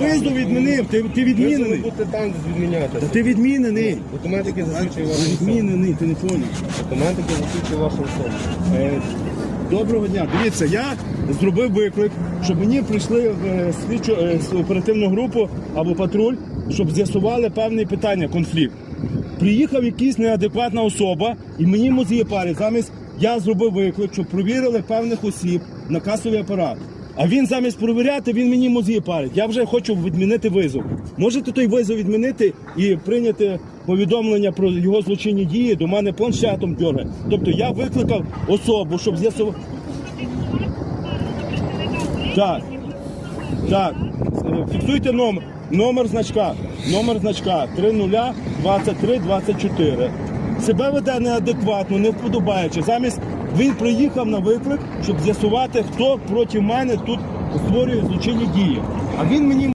визов відмінив, ти, ти Ви відмінений. бути там, де відміняти. Та ти відмінений. Документи, які засвідчують вашу особу. Відмінений, ти не поняв. Документи, які засвідчують вашу особу. Е, Доброго дня. Дивіться, я зробив виклик, щоб мені прийшли в е, слідчу е, с- оперативну групу або патруль, щоб з'ясували певне питання, конфлікт. Приїхав якийсь неадекватна особа, і мені мозги парять. Замість я зробив виклик, щоб провірили певних осіб на касовий апарат. А він замість провіряти, він мені мозги парить. Я вже хочу відмінити визов. Можете той визов відмінити і прийняти повідомлення про його злочинні дії до мене планшетом дьоргає. Тобто я викликав особу, щоб з'ясувати. Так. Так. Фіксуйте номер. Номер значка. Номер значка 302324. Себе веде неадекватно, не вподобаючи. Замість він приїхав на виклик, щоб з'ясувати, хто проти мене тут створює злочинні дії. А він мені